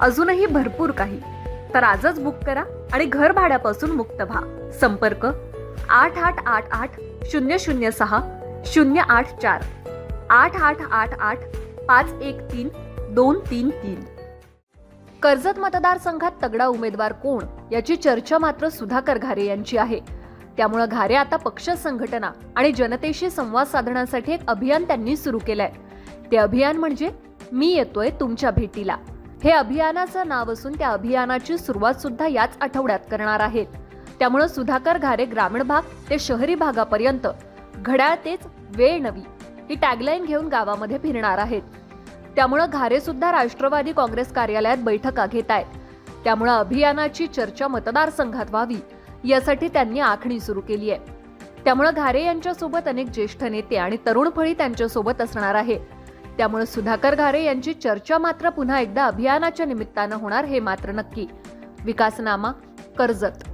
अजूनही भरपूर काही. तर आजच बुक करा आणि घर भाड्यापासून मुक्त व्हा. संपर्क आठ आठ आठ आठ शून्य शून्य सहा शून्य आठ चार. आठ आठ आठ आठ पाच एक तीन दोन तीन तीन. कर्जत मतदारसंघात तगडा उमेदवार कोण? याची चर्चा मात्र सुधाकर घारे यांची आहे. त्यामुळे घारे आता पक्ष संघटना आणि जनतेशी संवाद साधण्यासाठी एक अभियान त्यांनी सुरू केलंय. ते अभियान म्हणजे मी येतोय तुमच्या भेटीला. हे अभियानाचं नाव असून त्या अभियानाची सुरुवात सुद्धा याच आठवड्यात करणार आहेत. त्यामुळे सुधाकर घारे ग्रामीण भाग ते शहरी भागापर्यंत घड्याळ तेच वेळ नवी ही टॅगलाईन घेऊन गावामध्ये फिरणार आहेत. त्यामुळे घारे सुद्धा राष्ट्रवादी काँग्रेस कार्यालयात बैठका घेत आहेत. त्यामुळे अभियानाची चर्चा मतदारसंघात व्हावी यासाठी त्यांनी आखणी सुरू केली आहे. त्यामुळे घारे यांच्यासोबत अनेक ज्येष्ठ नेते आणि तरुण फळी त्यांच्यासोबत असणार आहे. त्यामुळे सुधाकर घारे यांची चर्चा मात्र पुन्हा एकदा अभियानाच्या निमित्तानं होणार हे मात्र नक्की. विकासनामा कर्जत.